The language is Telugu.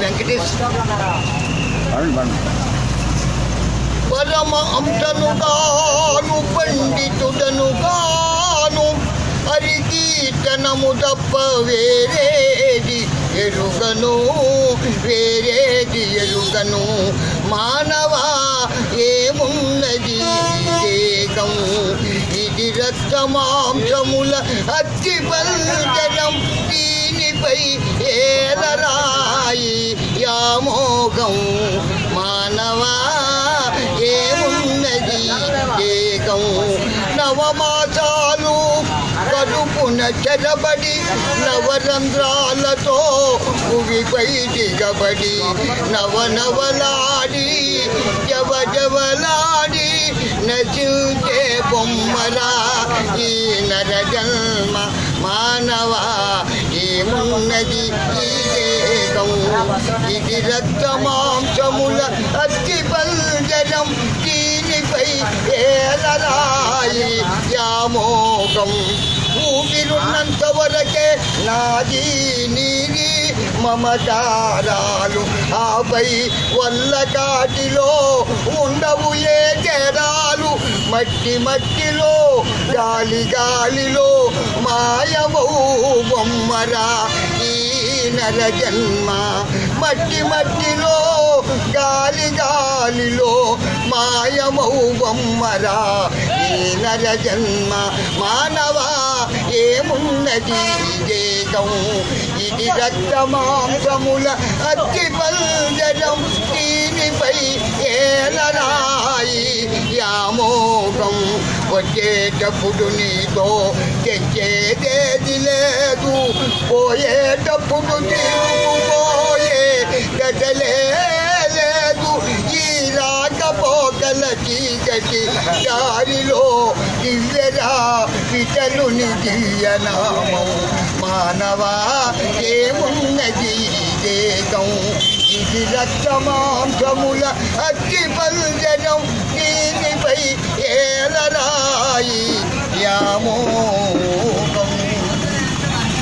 వెంకటేష్. పరమ అంశనుగాను పండితుడనుగాను హరికీర్తనము తప్ప వేరేది ఎరుగను వేరేది ఎరుగను. మానవా ఏమున్నది దేగం ఇది రక్తమాంసముల అతి పంచడం దీనిపై ఏలరాయి యామోగం మానవా ఏమున్నది ఏకం? నవమాసాలు కడుపున చెరబడి నవరంధ్రాలతో భువిపై దిగబడి నవనవలాడి జవజవలాడి నచించే బొమ్మలా ఈ నర జన్మ మానవా ఏమున్నది ఇదే ఇది ఇది రక్తమాంసముల అతి పంజరం దీనిపై ఏలరాయి యామోకం ఊపిరున్నంత వరకే నాది నీది మమకారాలు. ఆపై వల్ల కాటిలో ఉండవు ఏ తేడాలు మట్టి మట్టిలో గాలి గాలిలో మాయమౌ బొమ్మరా. నర జన్మ మట్టి మట్టిలో గాలి గాలిలో మాయమౌ బొమ్మరా ఈ నర జన్మ మానవా ఏమున్నది దేగం ఇది రక్తమాంసముల అతి పంజరం దీనిపై ఏలరాయి యామోగం? వచ్చేటప్పుడు నీతో తెచ్చేదేది లేదు. పోయేటప్పుడు తీసుకుపోయే గదలే లేదు. ఈ రాకపోకల చీకటి దారిలో దివ్యరా పితలుని దియ్యనామం మానవా ఏమున్నది దేశం ఇది రక్తమాంసముల అతి పల్జనం దీనిపై ఏలరా